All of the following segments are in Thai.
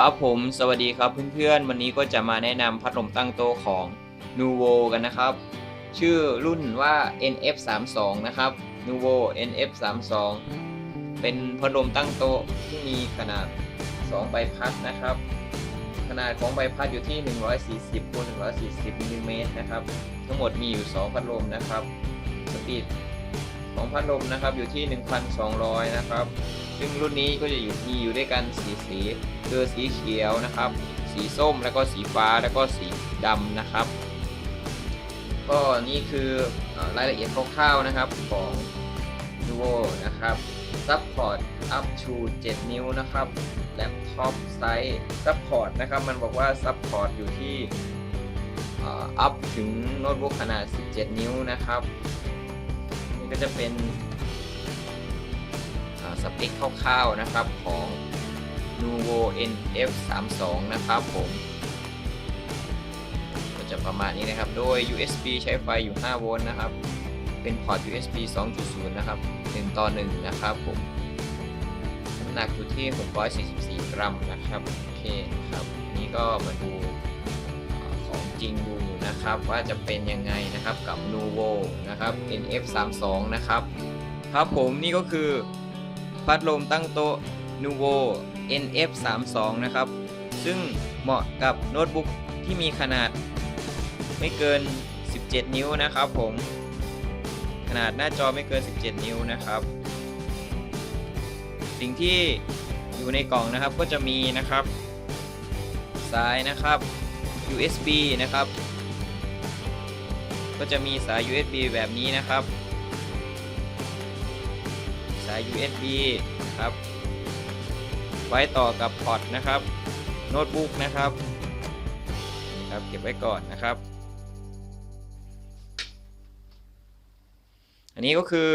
ครับผมสวัสดีครับเพื่อนๆ วันนี้ก็จะมาแนะนำพัดลมตั้งโต๊ะของ Nuvo กันนะครับ ชื่อรุ่นว่า NF32 นะครับ Nuvo NF32 เป็นพัดลมตั้งโต๊ะที่มีขนาด 2 ใบพัดนะครับ ขนาดของใบพัดอยู่ที่ 140คูณ140มิลลิเมตรนะครับ ทั้งหมดมีอยู่ 2 พัดลมนะครับ สปีดของพัดลมนะครับอยู่ที่ 1,200 นะครับ ซึ่งรุ่นนี้ก็จะอยู่มีอยู่ด้วยกันสีสีคือสีเขียวนะครับ สีส้มแล้วก็สีฟ้าแล้วก็สีดำนะครับ ก็นี่คืออรายละเอียดคร่าวๆนะครับของ Nuvo นะครับ Support up to 7นิ้วนะครับ Laptop Size Support นะครับ มันบอกว่า Support อยู่ที่อ่อ up ถึงโน้ตบุ๊กขนาด 17 นิ้วนะครับ นี่ก็จะเป็น สเปคคร่าวๆนะครับของ Nuvo NF32 นะครับผมก็จะประมาณนี้นะครับ โดย USB ใช้ไฟอยู่ 5 โวลต์นะครับ เป็นพอร์ต USB 2.0 นะครับ 1 ต่อ 1 นะครับผมน้ำหนักอยู่ที่ 644 กรัมนะครับ โอเคครับ นี่ก็มาดูของจริงดูนะครับว่าจะเป็นยังไงนะครับกับ Nuvo นะครับ NF32 นะครับ ครับผมนี่ก็คือ พัดลมตั้งโต๊ะ Nuvo NF32 นะครับ ซึ่งเหมาะกับโน้ตบุ๊กที่มีขนาดไม่เกิน 17 นิ้วนะครับผม ขนาดหน้าจอไม่เกิน 17 นิ้วนะครับ สิ่งที่อยู่ในกล่องนะครับก็จะมีนะครับสายนะครับ USB นะครับ ก็จะมีสาย USB แบบนี้นะครับาย USB ครับ ไว้ต่อกับพอร์ตนะครับ โน้ตบุ๊กนะครับ ครับ เก็บไว้ก่อนนะครับ อันนี้ก็คือ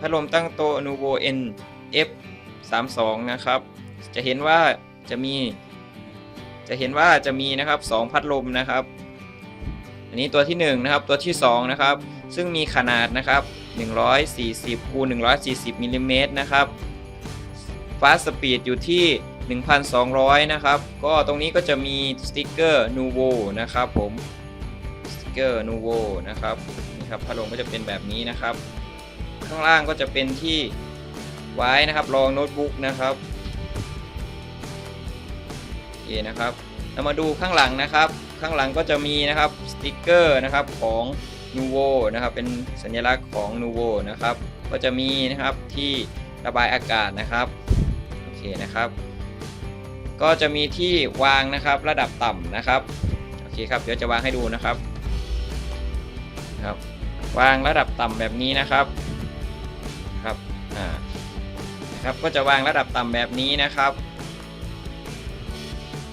พัดลมตั้งโต๊ะ Nuvo NF 32นะครับ จะเห็นว่าจะมี จะเห็นว่าจะมีนะครับ2พัดลมนะครับ อันนี้ตัวที่1นะครับ ตัวที่2นะครับ ซึ่งมีขนาดนะครับ 140คูณ140มิลลิเมตรนะครับฟาสสปีดอยู่ที่ 1,200 นะครับ ก็ตรงนี้ก็จะมีสติกเกอร์ Nuvo นะครับผมสติกเกอร์ Nuvo นะครับนี่ครับพัดลมก็จะเป็นแบบนี้นะครับ ข้างล่างก็จะเป็นที่ไว้นะครับรองโน้ตบุ๊กนะครับโอเคนะครับเรามาดูข้างหลังนะครับ ข้างหลังก็จะมีนะครับสติกเกอร์นะครับของ Nuvo นะครับเป็นสัญลักษณ์ของ Nuvo นะครับก็จะมีนะครับที่ระบายอากาศนะครับโอเคนะครับ ก็จะมีที่วางนะครับระดับต่ำนะครับโอเคครับเดี๋ยวจะวางให้ดูนะครับนะครับ วางระดับต่ำแบบนี้นะครับครับอ่านะครับก็จะวางระดับต่ำแบบนี้นะครับ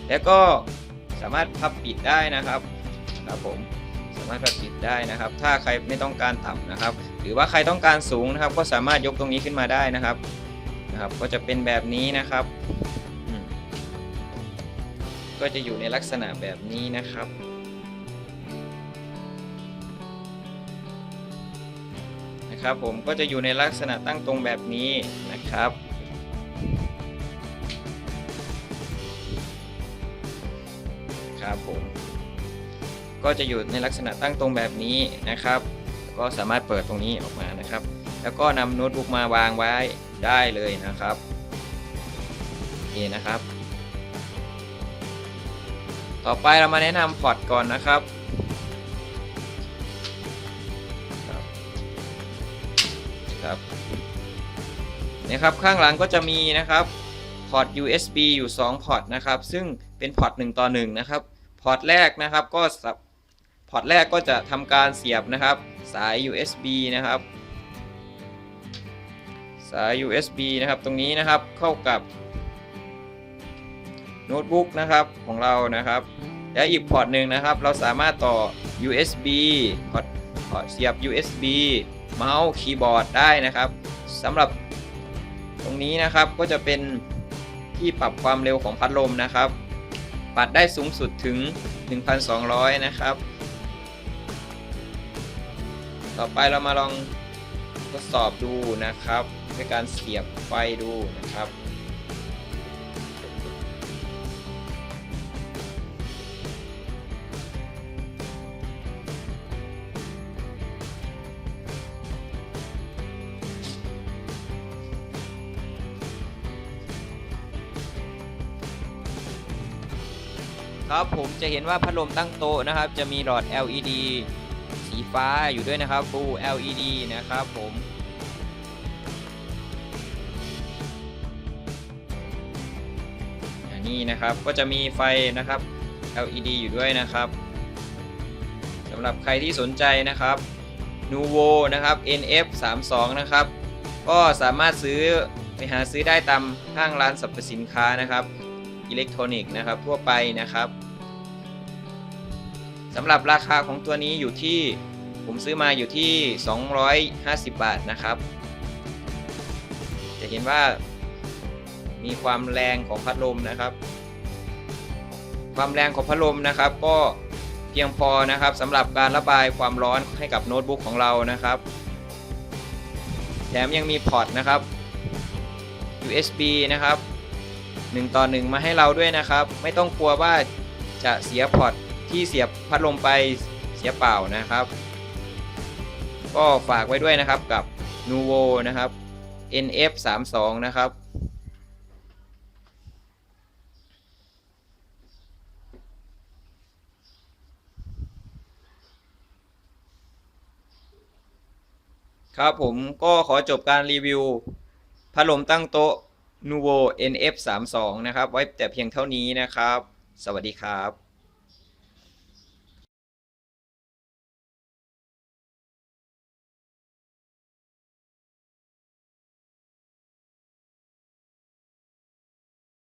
แล้วก็สามารถพับปิดได้นะครับครับผมามารถพับปิดได้นะครับ ถ้าใครไม่ต้องการต่ำนะครับ หรือว่าใครต้องการสูงนะครับ ก็สามารถยกตรงนี้ขึ้นมาได้นะครับนะครับ ก็จะเป็นแบบนี้นะครับ ก็จะอยู่ในลักษณะแบบนี้นะครับนะครับ ผมก็จะอยู่ในลักษณะตั้งตรงแบบนี้นะครับครับผม ก็จะอยู่ในลักษณะตั้งตรงแบบนี้นะครับ ก็สามารถเปิดตรงนี้ออกมานะครับ แล้วก็นำโน้ตบุ๊กมาวางไว้ได้เลยนะครับโอเคนะครับ ต่อไปเรามาแนะนำพอร์ตก่อนนะครับครับนี่ครับข้างหลังก็จะมีนะครับพอร์ต USB อยู่ 2 พอร์ตนะครับ ซึ่งเป็นพอร์ต1ต่อ1นะครับ พอร์ตแรกนะครับก็สับ พอร์ตแรกก็จะทำการเสียบนะครับสาย USB นะครับ สาย USB นะครับตรงนี้นะครับเข้ากับโน้ตบุ๊กนะครับของเรานะครับ และอีกพอร์ตหนึ่งนะครับ เราสามารถต่อ USB พอร์ตพอร์ตเสียบ USB เมาส์คีย์บอร์ดได้นะครับสำหรับตรงนี้นะครับก็จะเป็นที่ปรับความเร็วของพัดลมนะครับ ปัดได้สูงสุดถึง 1,200 นะครับ ต่อไปเรามาลองทดสอบดูนะครับ ด้วยการเสียบไฟดูนะครับครับผมจะเห็นว่าพัดลมตั้งโต๊ะนะครับ จะมีหลอด LED สีฟ้าอยู่ด้วยนะครับ Full LED นะครับผมอันนี้นะครับก็จะมีไฟนะครับ LED อยู่ด้วยนะครับสำหรับใครที่สนใจนะครับ Nuvo นะครับ NF 3 2 นะครับ ก็สามารถซื้อไปหาซื้อได้ตามห้างร้านสรรพสินค้านะครับ อิเล็กทรอนิกส์นะครับทั่วไปนะครับ สำหรับราคาของตัวนี้อยู่ที่ผมซื้อมาอยู่ที่ 250 บาทนะครับ จะเห็นว่ามีความแรงของพัดลมนะครับ ความแรงของพัดลมนะครับ ก็เพียงพอนะครับสำหรับการระบายความร้อนให้กับโน้ตบุ๊กของเรานะครับ แถมยังมีพอร์ตนะครับ USB นะครับ1ต่อ1มาให้เราด้วยนะครับ ไม่ต้องกลัวว่าจะเสียพอร์ต ที่เสียบพัดลมไปเสียเปล่านะครับ ก็ฝากไว้ด้วยนะครับกับ Nuvo นะครับ NF 3 2 นะครับครับผมก็ขอจบการรีวิวพัดลมตั้งโต๊ะ Nuvo NF 3 2 นะครับ ไว้แต่เพียงเท่านี้นะครับ สวัสดีครับ